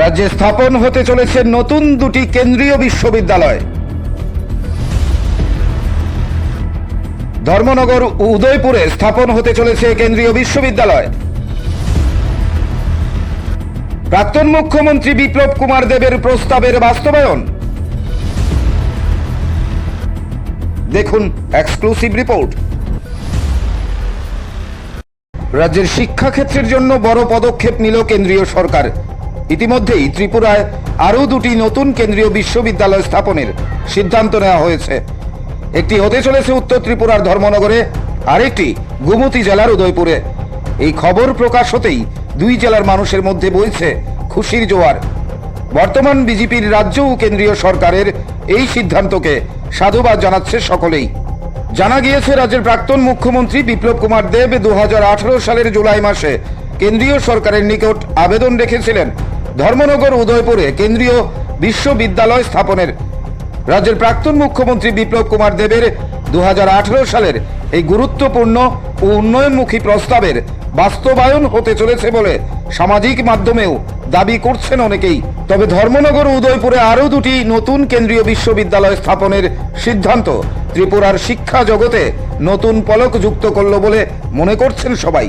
রাজ্যে স্থাপন হতে চলেছে নতুন দুটি কেন্দ্রীয় বিশ্ববিদ্যালয়। ধর্মনগর উদয়পুরে স্থাপন হতে চলেছে কেন্দ্রীয় বিশ্ববিদ্যালয়। প্রাক্তন মুখ্যমন্ত্রী বিপ্লব কুমার দেবের প্রস্তাবের বাস্তবায়ন। দেখুন এক্সক্লুসিভ রিপোর্ট। রাজ্যের শিক্ষাক্ষেত্রের জন্য বড় পদক্ষেপ নিল কেন্দ্রীয় সরকার। ইতিমধ্যেই ত্রিপুরায় আরও দুটি নতুন কেন্দ্রীয় বিশ্ববিদ্যালয় স্থাপনের সিদ্ধান্ত নেওয়া হয়েছে। একটি হতে চলেছে উত্তর ত্রিপুরার ধর্মনগরে, আরেকটি গুমতি জেলার উদয়পুরে। এই খবর প্রকাশ হতেই দুই জেলার মানুষের মধ্যে বইছে খুশির জোয়ার। বর্তমান বিজেপির রাজ্য ও কেন্দ্রীয় সরকারের এই সিদ্ধান্তকে সাধুবাদ জানাচ্ছে সকলেই। জানা গিয়েছে, রাজ্যের প্রাক্তন মুখ্যমন্ত্রী বিপ্লব কুমার দেব দু হাজার আঠারো সালের জুলাই মাসে কেন্দ্রীয় সরকারের নিকট আবেদন রেখেছিলেন। ধর্মনগর উদয়পুরে কেন্দ্রীয় বিশ্ববিদ্যালয় স্থাপনের। রাজ্যের প্রাক্তন মুখ্যমন্ত্রী বিপ্লব কুমার দেবের দু হাজার আঠেরো সালের এই গুরুত্বপূর্ণ ও উন্নয়নমুখী প্রস্তাবের বাস্তবায়ন হতে চলেছে বলে সামাজিক মাধ্যমেও দাবি করছেন অনেকেই। তবে ধর্মনগর উদয়পুরে আরও দুটি নতুন কেন্দ্রীয় বিশ্ববিদ্যালয় স্থাপনের সিদ্ধান্ত ত্রিপুরার শিক্ষা জগতে নতুন পলক যুক্ত করল বলে মনে করছেন সবাই।